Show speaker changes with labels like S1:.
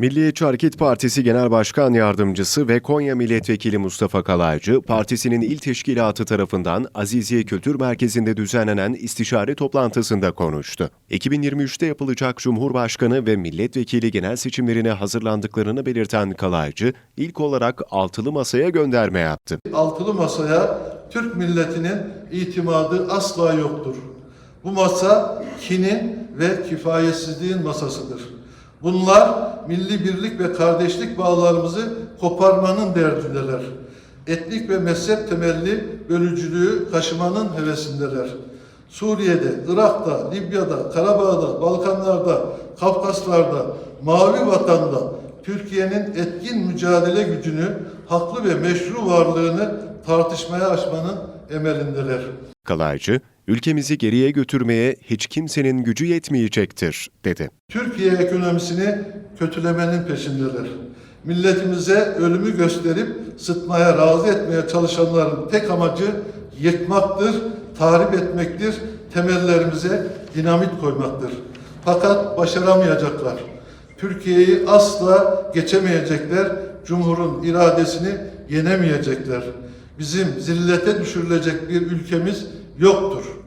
S1: Milliyetçi Hareket Partisi Genel Başkan Yardımcısı ve Konya Milletvekili Mustafa Kalaycı, partisinin il teşkilatı tarafından Aziziye Kültür Merkezi'nde düzenlenen istişare toplantısında konuştu. 2023'te yapılacak Cumhurbaşkanı ve milletvekili genel seçimlerine hazırlandıklarını belirten Kalaycı, ilk olarak altılı masaya gönderme yaptı.
S2: altılı masaya Türk milletinin itimadı asla yoktur. Bu masa kinin ve kifayetsizliğin masasıdır. Bunlar milli birlik ve kardeşlik bağlarımızı koparmanın derdindeler. Etnik ve mezhep temelli bölücülüğü taşımanın hevesindeler. Suriye'de, Irak'ta, Libya'da, Karabağ'da, Balkanlar'da, Kafkaslar'da, Mavi Vatan'da Türkiye'nin etkin mücadele gücünü, haklı ve meşru varlığını tartışmaya açmanın emelindeler.
S1: Kalaycı, ülkemizi geriye götürmeye hiç kimsenin gücü yetmeyecektir, dedi.
S2: Türkiye ekonomisini kötülemenin peşindeler. Milletimize ölümü gösterip sıtmaya razı etmeye çalışanların tek amacı yıkmaktır, tahrip etmektir, temellerimize dinamit koymaktır. Fakat başaramayacaklar. Türkiye'yi asla geçemeyecekler, Cumhur'un iradesini yenemeyecekler. Bizim zillete düşürülecek bir ülkemiz yoktur.